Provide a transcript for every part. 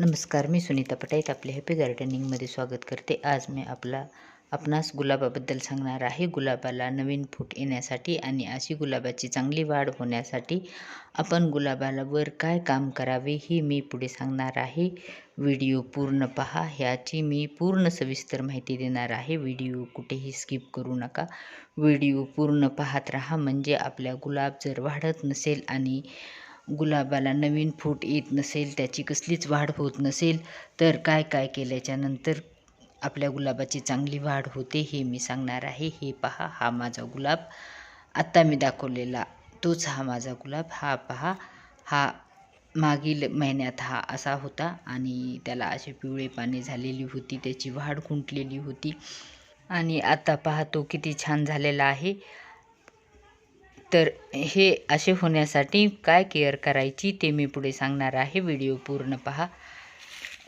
नमस्कार मी सुनीता पटाईत आपले हॅपी गार्डनिंगमध्ये स्वागत करते. आज मी आपला आपणास गुलाबाबद्दल सांगणार आहे. गुलाबाला नवीन फूट येण्यासाठी आणि अशी गुलाबाची चांगली वाढ होण्यासाठी आपण गुलाबाला वर काय काम करावे हे मी पुढे सांगणार आहे. व्हिडिओ पूर्ण पहा. ह्याची मी पूर्ण सविस्तर माहिती देणार आहे. व्हिडिओ कुठेही स्किप करू नका. व्हिडिओ पूर्ण पाहत राहा. म्हणजे आपल्या गुलाब जर वाढत नसेल आणि गुलाबाला नवीन फूट येत नसेल त्याची कसलीच वाढ होत नसेल तर काय काय केल्याच्यानंतर आपल्या गुलाबाची चांगली वाढ होते हे मी सांगणार आहे. हे पहा हा माझा गुलाब. आत्ता मी दाखवलेला तोच हा माझा गुलाब. हा पहा हा मागील महिन्यात हा असा होता आणि त्याला अशी पिवळे पाने झालेली होती त्याची वाढ खुंटलेली होती. आणि आता पहा तो किती छान झालेला आहे. तर हे असे होण्यासाठी काय केअर करायची ते मी पुढे सांगणार आहे. व्हिडिओ पूर्ण पहा.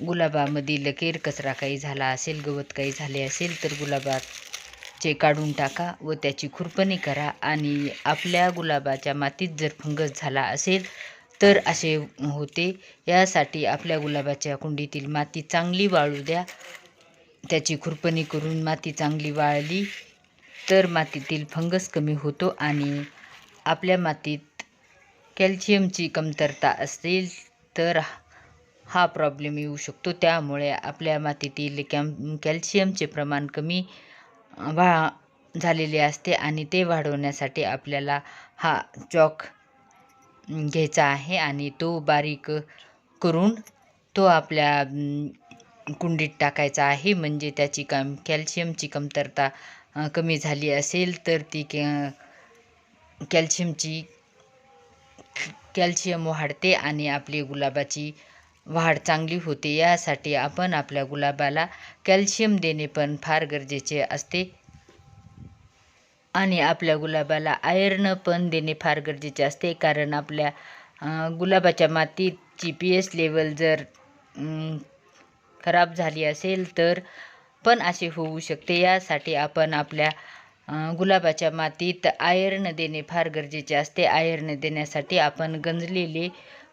गुलाबामधील केर कचरा काही झाला असेल गवत काही झाले असेल तर गुलाबाचे काढून टाका व त्याची खुरपणी करा आणि आपल्या गुलाबाच्या मातीत जर फंगस झाला असेल तर असे होते. यासाठी आपल्या गुलाबाच्या कुंडीतील माती चांगली वाळू द्या. त्याची खुरपणी करून माती चांगली वाळली तर मातीतील फंगस कमी होतो आणि आपल्या मातीत कॅल्शियमची कमतरता असेल तर हा प्रॉब्लेम येऊ शकतो. त्यामुळे आपल्या मातीतील कॅम कॅल्शियमचे प्रमाण कमी वा झालेले असते आणि ते वाढवण्यासाठी आपल्याला हा चॉक घ्यायचा आहे आणि तो बारीक करून तो आपल्या कुंडीत टाकायचा आहे. म्हणजे त्याची कम कॅल्शियमची कमतरता कमी झाली असेल तर ती कॅ कॅल्शियमची कॅल्शियम वाढते आणि आपली गुलाबाची वाढ चांगली होते. यासाठी आपण आपल्या गुलाबाला कॅल्शियम देणे पण फार गरजेचे असते. आणि आपल्या गुलाबाला आयर्न पण देणे फार गरजेचे असते. कारण आपल्या गुलाबाच्या मातीची पी एस लेवल जर खराब झाली असेल तर पण असे होऊ शकते. यासाठी आपण आपल्या गुलाबाच्या मातीत आयर्न देणे फार गरजेचे असते. आयर्न देण्यासाठी आपण गंजलेले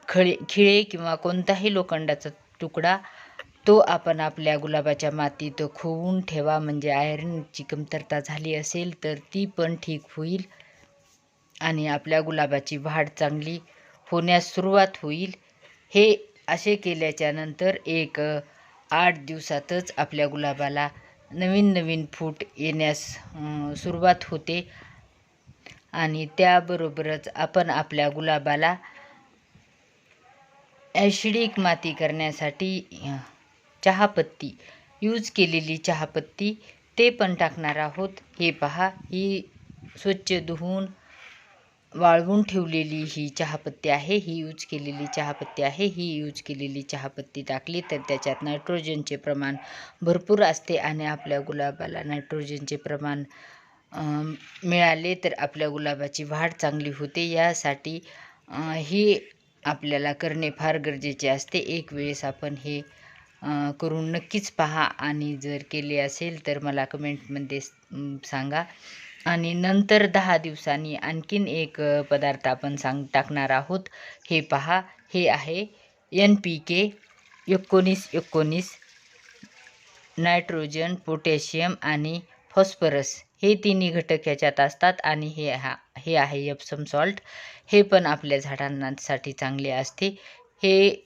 खळे खिळे किंवा कोणताही लोखंडाचा तुकडा तो आपण आपल्या गुलाबाच्या मातीत खोवून ठेवा. म्हणजे आयर्नची कमतरता झाली असेल तर ती पण ठीक होईल आणि आपल्या गुलाबाची वाढ चांगली होण्यास सुरुवात होईल. हे असे केल्याच्यानंतर एक आठ दिवसातच आपल्या गुलाबाला नवीन नवीन फूट येण्यास सुरुवात होते. आणि त्याबरोबरच आपण आपल्या गुलाबाला ॲशिडिक माती करण्यासाठी चहापत्ती यूज केलेली चहापत्ती ते पण टाकणार आहोत. हे पहा ही स्वच्छ धुवून वाळवून ठेवलेली ही चहापत्ती आहे ही यूज केलेली चहापत्ती आहे ही यूज केलेली चहापत्ती टाकली तर त्याच्यात नायट्रोजनचे प्रमाण भरपूर असते आणि आपल्या गुलाबाला नायट्रोजनचे प्रमाण मिळाले तर आपल्या गुलाबाची वाढ चांगली होते. यासाठी ही आपल्याला करणे फार गरजेचे असते. एक वेळेस आपण हे करून नक्कीच पहा आणि जर केले असेल तर मला कमेंटमध्ये सांगा. आणि नंतर दहा दिवसांनी आणखीन एक पदार्थ आपण सांग टाकणार आहोत. हे पहा हे आहे एन पी के एकोणीस एकोणीस नायट्रोजन पोटॅशियम आणि फॉस्फरस. हे तिन्ही घटक ह्याच्यात असतात आणि हे हा हे आहे एप्सम सॉल्ट हे पण आपल्या झाडांसाठी चांगले असते. हे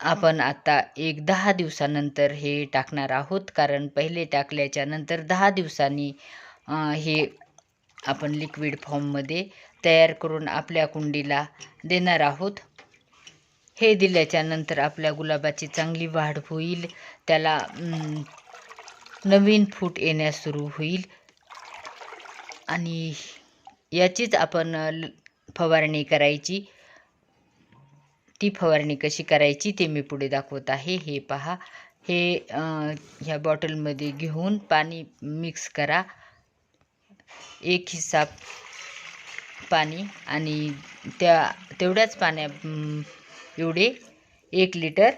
आपण आता एक दहा दिवसानंतर हे टाकणार आहोत. कारण पहिले टाकल्याच्या नंतर दहा दिवसांनी हे आपण लिक्विड फॉर्ममध्ये तयार करून आपल्या कुंडीला देणार आहोत. हे दिल्याच्या नंतर आपल्या गुलाबाची चांगली वाढ होईल. त्याला नवीन फूट येण्यास सुरू होईल. आणि याचीच आपण फवारणी करायची. ती फवारणी कशी करायची ते मी पुढे दाखवत आहे. हे पहा. हे ह्या बॉटलमध्ये घेऊन पाणी मिक्स करा. एक हिस्सा पाणी आणि त्या तेवढ्याच पाण्या एवढे एक लिटर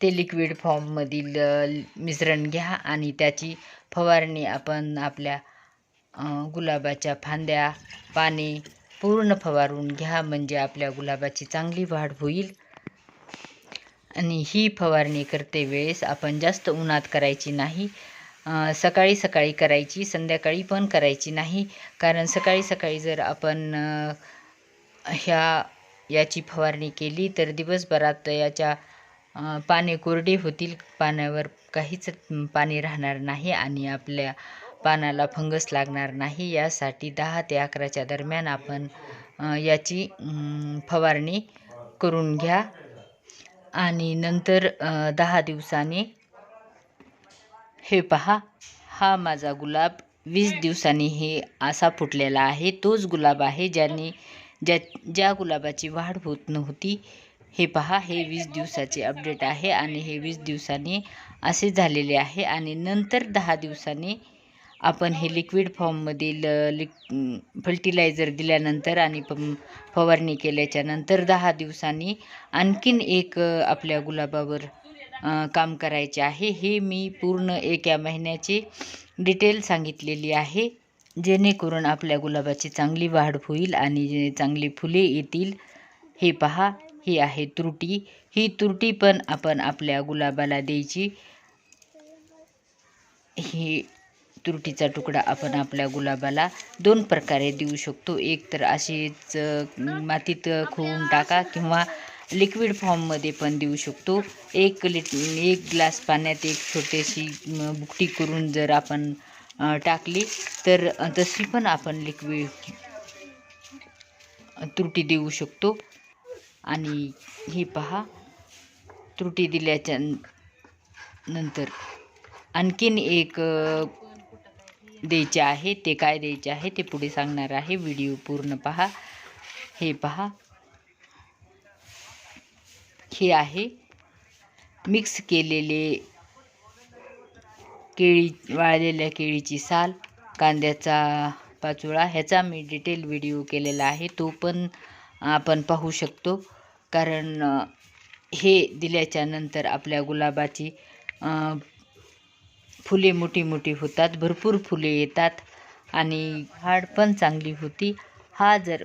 ते लिक्विड फॉर्ममधील मिश्रण घ्या आणि त्याची फवारणी आपण आपल्या गुलाबाच्या फांद्या पाने पूर्ण फवारून घ्या म्हणजे आपल्या गुलाबाची चांगली वाढ होईल. आणि ही फवारणी करते वेळेस आपण जास्त उन्हात करायची नाही. सकाळी सकाळी करायची संध्याकाळी पण करायची नाही. कारण सकाळी सकाळी जर आपण ह्या याची फवारणी केली तर दिवसभरात याच्या पाने कोरडी होतील. पाण्यावर काहीच पाणी राहणार नाही आणि आपल्या पानाला फंगस लागणार नाही. यासाठी दहा ते अकराच्या दरम्यान आपण याची फवारणी करून घ्या. आणि नंतर दहा दिवसांनी हे पहा हा माझा गुलाब वीस दिवसांनी हे असा फुटलेला आहे. तोच गुलाब आहे ज्याने ज्या ज्या गुलाबाची वाढ होत नव्हती. हे पहा हे वीस दिवसाचे अपडेट आहे आणि हे वीस दिवसांनी असे झालेले आहे आणि नंतर दहा दिवसांनी आपण हे लिक्विड फॉर्ममधील लिक फर्टिलायझर दिल्यानंतर आणि प- फवारणी केल्याच्यानंतर दहा दिवसांनी आणखीन एक आपल्या गुलाबावर काम करायचे आहे. हे मी पूर्ण एका महिन्याची डिटेल सांगितलेली आहे. जेणेकरून आपल्या गुलाबाची चांगली वाढ होईल आणि चांगली फुले येतील हे पहा. ही आहे त्रुटी. ही त्रुटी पण आपण आपल्या गुलाबाला द्यायची. ही त्रुटीचा तुकडा आपण आपल्या गुलाबाला दोन प्रकारे देऊ शकतो. एक तर अशीच मातीत खोवून टाका किंवा लिक्विड फॉर्ममध्ये पण देऊ शकतो. एक लिट एक ग्लास पाण्यात एक छोटीशी बुकटी करून जर आपण टाकली तर तशी पण आपण लिक्विड त्रुटी देऊ शकतो. आणि हे पहा त्रुटी दिल्याच्या नंतर आणखीन एक द्यायचे आहे ते काय द्यायचे आहे ते पुढे सांगणार आहे. व्हिडिओ पूर्ण पहा. हे पहा. हे आहे. मिक्स केलेले केळी वाळलेल्या केळीची साल कांद्याचा पाचोळा ह्याचा मी डिटेल व्हिडिओ केलेला आहे. तो पण आपण पाहू शकतो. कारण हे दिल्याच्या नंतर आपल्या गुलाबाची फुले मोठी मोठी होतात. भरपूर फुले येतात आणि हाड पण चांगली होती. हा जर